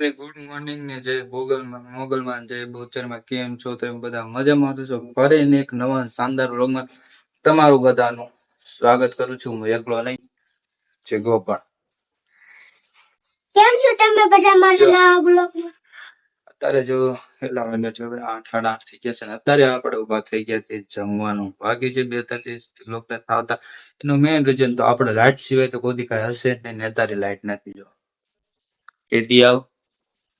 Good morning ને જય ગોગલમાં મોગલમાં જય બોચરમાં કેમ છો તમે બધા મજામાં તો છો. ફરીને એક નવા શાનદાર વ્લોગમાં તમારું બધાનું સ્વાગત કરું છું. હું એકલો નહીં છે ગોપાલ કેમ છો તમે બધા મારા નવા બ્લોગમાં અત્યારે જો એટલા છે હવે આઠ સાડા આઠ થઈ ગયા છે ને અત્યારે આપણે ઊભા થઈ ગયા છે જમવાનું. બાકી છે બેતાલીસ લોકો આવતા એનું મેઇન રીઝન તો આપણે લાઇટ સિવાય તો કોઈ કાંઈ હશે જ નહીં અત્યારે લાઇટ નથી જો. કેદી આવ.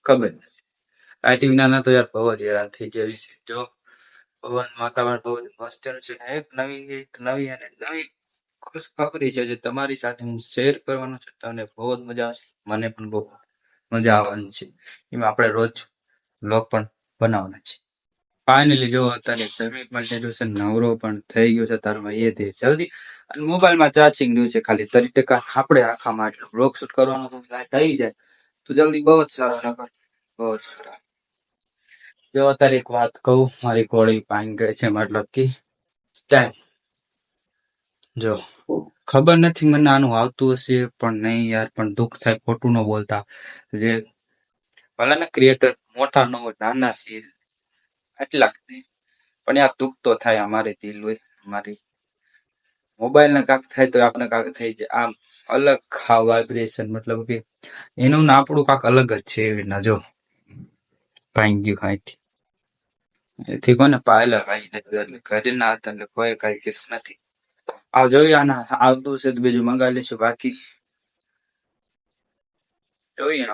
ખબર નથી. ના તો યાર બહુ જ હેરાન થઈ ગયા છે જો, પવન, વાતાવરણ બહુ જ મસ્ત છે એક નવી એક નવી અને નવી ખુશખબરી છે જે તમારી સાથે હું શેર કરવાનો છું. તમને બહુ જ મજા આવશે. મને પણ બહુ મજા આવવાની છે. એમાં આપણે રોજ લોક પણ બનાવવાના છે. ફાઇનલી જો, અત્યારે જમી માટે નવરો પણ થઈ ગયો છે. તારમાં એ તે જલ્દી અને મોબાઈલમાં ચાર્જિંગ રહ્યું છે ખાલી. ત્રીસ ટકા આપણે આખા માટે બ્લોગ શૂટ કરવાનો થઈ જાય. જલ્દી બહુ જ સારો નકર, બહુ જ જો અત્યારે એક વાત કહું, મારી કોળી પાણી ગઈ છે, મતલબ કે ટાઈમ. જો, ખબર નથી મને આનું આવતું હશે, પણ નહીં યાર, પણ દુઃખ થાય, ખોટું ન બોલતા. જે ભલે ક્રિએટર મોટા ન નાના છે, એટલા. પણ યાર દુઃખ તો થાય અમારે દિલ હોય અમારી મોબાઈલ ને કાંક થાય તો આપણે કાંક થઈ જાય. આમ અલગ ખા વાઇબ્રેશન મતલબ કે એનું ને આપણું કાંક અલગ જ છે એવી રીતના જો. ભાઈ ગયું કાંઈથી. એથી કોને પાયલા ભાઈ નથી એટલે ઘરે ના હતા એટલે કોઈ કાંઈ કીધું નથી. આ જોઈએ આના આવતું છે તો બીજું મંગાવી લઈશું બાકી જોઈએ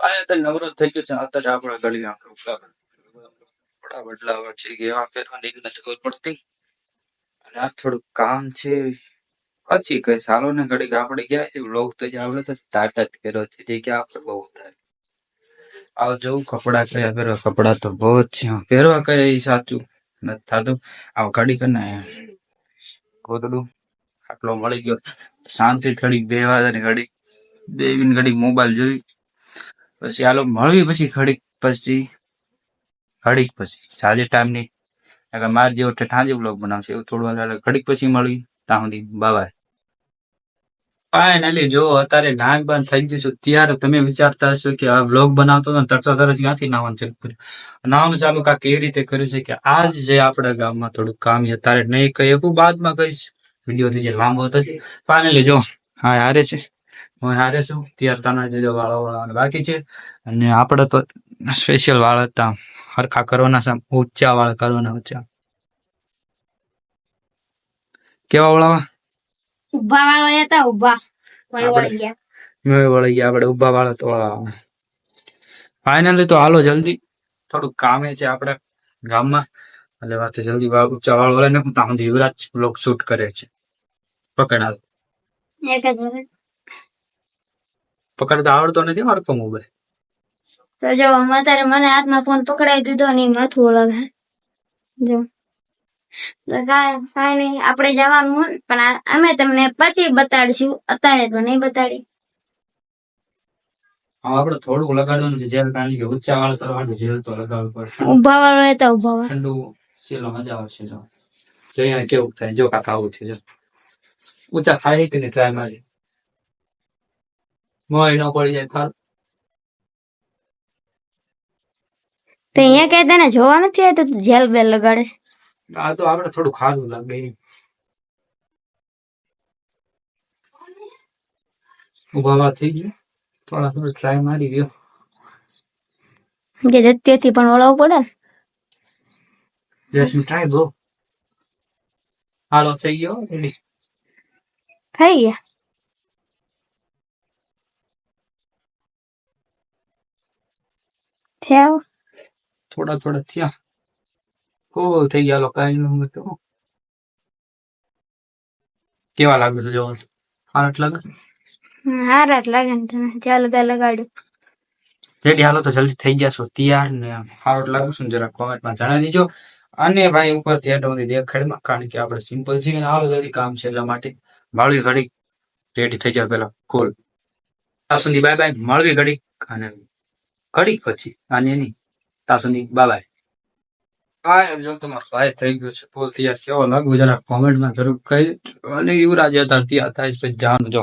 અત્યારે નવરો થઈ ગયો છે. અત્યારે આપણા ગળી આપણું બદલાવ છે કે એવા પહેરવાની નથી ખબર પડતી. આ થોડું કામ છે. પછી કઈ સારો ને ઘડીક આપણે ગયા છે લોક તો આપણે તો સ્ટાર્ટ જ કર્યો છે. જે કે આપણે બહુ થાય આવ જવું કપડા કયા પહેરવા? કપડા તો બહુ જ છે. પહેરવા કયા એ સાચું નથી થતું. આવ ઘડીક ને. ગોદડું ખાટલો મળી ગયો. શાંતિ થોડીક બે વાગે ઘડીક બેવીને ઘડીક મોબાઈલ જોઈ. પછી આલો મળવી પછી ઘડીક પછી. ઘડીક પછી. સાંજે ટાઈમ અગર મારે જેવો ઠાંજે બ્લોગ બનાવશે. એવું થોડું વાર ઘડીક પછી મળી ત્યાં સુધી બાય ફાઇનલી જો અત્યારે નાન બંધ થઈ ગયું છું, ત્યારે તમે વિચારતા હશો કે આ બ્લોગ બનાવતો ને તરત તરત ક્યાંથી નાવાનું ચાલુ કર્યું. નાવાનું ચાલુ કાંક એવી રીતે કર્યું છે કે આજ જે આપણા ગામમાં થોડું કામ અત્યારે નહીં કહી શકું બાદમાં કહીશ. વિડીયોથી જે લાંબો થશે ફાઇનલી જો, હા, હારે છે. હું હારે છું. ત્યાર તાના જે વાળો વાળા બાકી છે. અને આપણે તો સ્પેશિયલ વાળ હતા. હરખા કરવાના છે. ઊંચા વાળ કરવાના ઊંચા કેવા વળાવા ઊભા વાળા હતા ઊભા વળી ગયા. મેં વળી ગયા. આપણે ઊભા વાળા તો વાળા ફાઇનલી તો હાલો જલ્દી. થોડુંક કામે છે આપણે ગામમાં. એટલે વાત જલ્દી ઊંચા વાળ વાળા ને ત્યાં યુવરાજ બ્લોક શૂટ કરે છે. પકડાલ એક જ પકડતા આવડતો નથી મારો મોબાઈલ તો જો અત્યારે મને હાથમાં ફોન પકડાઈ દીધો ને માથું ઓળગે જો. તો કાંઈ કાંઈ નહીં આપણે જવાનું પણ અમે તમને પછી બતાડશું. અત્યારે તો નહીં બતાડી. હા આપણે થોડુંક લગાડવાનું છે જેલ કારણ કે ઉચ્ચા વાળ કરવાનું જેલ તો લગાડવું પડશે. ઊભા વાળા તો ઊભા વાળ. ઠંડુ સેલો મજા આવશે જો. અહીંયા કેવું થાય જો કાકા આવું છે જો. ઊંચા થાય કે નહીં ટ્રાય મારી. મોય ન પડી જાય થાર તો અહીંયા કહેતા ને જોવા નથી આવતું તો? જેલ બેલ લગાડે છે. આ તો આપણે થોડું ખારું લાગે. ઊભા વા થઈ ગયો. થોડા થોડો ટ્રાય મારી ગયો. કે જત્યાથી પણ ઓળવવું પડે ને? યસ ટ્રાય બ્રો હાલો થઈ ગયો રેડી થઈ ગયા? થયા? થોડા થોડા થયા. ઓ થઈ ગયા લોકો કાંઈ તો કેવા લાગે છે જોવા? હારત લાગે? હારત લાગે ને તને જેલ બેલ લગાડ્યું રેડી હાલો તો જલ્દી થઈ ગયા છો તૈયાર ને હારટ લાગુ છું જરા કોમેન્ટમાં જણાવી દીજો. અને ભાઈ ઉપર ધ્યાન સુધી દેખાડમાં કારણ કે આપણે સિમ્પલ અને આવું જલ્દી કામ છે એટલા માટે. માળવી ઘડી રેડી થઈ જાવ પેલા કોલ ત્યાં સુધી બાય બાય માળવી ઘડી અને ઘડીક પછી. આની નહીં તાસુની સુધી. બાય બાય હા એમ જો તમારો ભાઈ થઈ ગયો છે. બોલ તૈયાર કેવો લાગુ જરા કોમેન્ટમાં જરૂર કહી અને યુવરાજ હતા ત્યાં થાય છે જાણ, જો.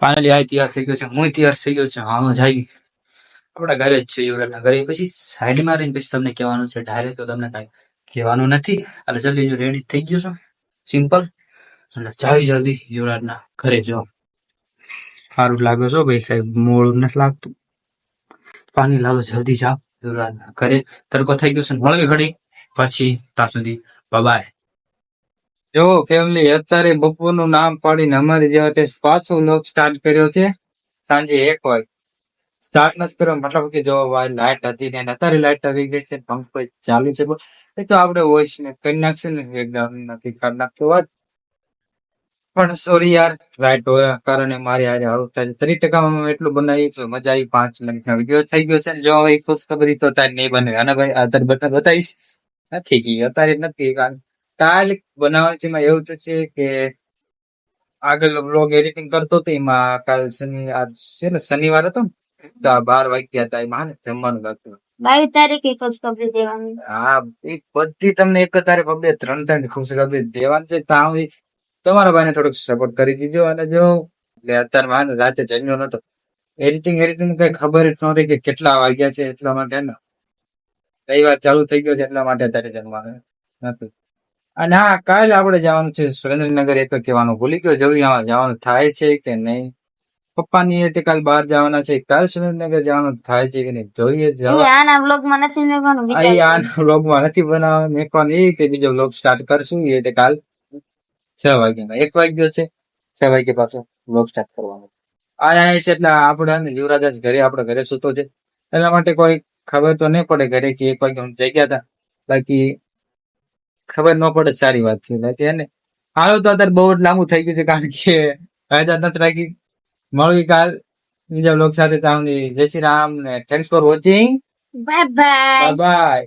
ફાઇનલી આ તૈયાર થઈ ગયો છે. હું તૈયાર થઈ ગયો છે. હા, જાય. આપણા ઘરે જ છે યુવરાજના ઘરે. પછી સાઈડમાં રહીને પછી તમને કહેવાનું છે. ડાયરેક્ટ તો તમને કાંઈ કહેવાનું નથી. અને જલ્દી રેડી થઈ ગયો છો. સિમ્પલ અને જાવી જલ્દી યુવરાજના ઘરે, જો. સારું લાગે છો ભાઈ, સાહેબ. મોડું નથી લાગતું. પાણી લાવો, જલ્દી જાઓ. ઘરે. તડકો થઈ ગયો છે મળવી ઘડી. પછી ત્યાં સુધી. બાય જો ફેમિલી અત્યારે બપોરનું નામ પાડીને અમારી જેવા તે પાછો લોક સ્ટાર્ટ કર્યો છે, સાંજે એક વાગે. સ્ટાર્ટ નથી કર્યો, મતલબ કે જો લાઈટ હતી ને, અત્યારે લાઈટ આવી ગઈ છે પંખો ચાલુ છે. એ તો આપણે વોઇસ ને કરી નાખશે ને એકદમ નથી કરી નાખતો. વાત પણ સોરી યાર રાઈટ હોવા કારણે મારી હારે હારું થાય ત્રીસ ટકામાં એટલું બનાવ્યું તો મજા આવી પાંચ લાખ વીડિયો થઈ ગયો છે જો એ ખુશખબરી તો તારે નહીં બને. અને ભાઈ અત્યારે બતા બતાવીશ? નથી ગઈ અત્યારે નથી કારણ કાલ બનાવવાનું છે એમાં એવું તો છે કે આગળ બ્લોગ એડિટિંગ કરતો હતો એમાં કાલ શનિ આજ છે ને શનિવાર હતો ને બાર વાગ્યા હતા એમાં જમવાનું લાગતું બાવીસ તારીખે ખુશખબરી દેવાની. હા એ બધી તમને એક તારે પબ્લિક ત્રણ ત્રણ ખુશખબરી દેવાની છે. તો હું તમારા ભાઈને થોડુંક સપોર્ટ કરી દીધો અને જો એટલે અત્યારે માને રાતે જમ્યો નતો. એડિટિંગ એડિટિંગ કઈ ખબર જ નહોતી કે કેટલા વાગ્યા છે એટલા માટે ને. રવિવાર ચાલુ થઈ ગયો છે એટલા માટે અત્યારે જમવાનું. નથી અને હા કાલ આપણે જવાનું છે સુરેન્દ્રનગર એ તો કહેવાનું ભૂલી ગયો. જવું જવાનું થાય છે કે નહીં? પપ્પાની એ કાલ બહાર જવાના છે. કાલ સુરેન્દ્રનગર જવાનું થાય છે કે નહીં? જોઈએ જવા આના બ્લોગમાં નથી મેકવાનું અહીં આ વ્લોગમાં નથી બનાવવા મેકવાનું એ કે બીજો બ્લોગ સ્ટાર્ટ કરશું. એ કાલ છ વાગ્યા એક વાગ્યો છે. છ વાગે પાછો વ્લોગ સ્ટાર્ટ કરવાનો આયા છે એટલે આપણે યુવરાજ ઘરે આપણે ઘરે સૂતો છે. એના માટે કોઈ ખબર તો નહીં પડે ઘરે કે એક વાગે હું જગ્યા હતા. બાકી ખબર ન પડે સારી વાત છે. બાકી એને હાલો તો અત્યારે બહુ જ લાંબુ થઈ ગયું છે કારણ કે ફાયદા નથી રાખી મળવી કાલ બીજા વ્લોગ સાથે ત્યાં જય શ્રી રામ ને thanks for watching bye bye bye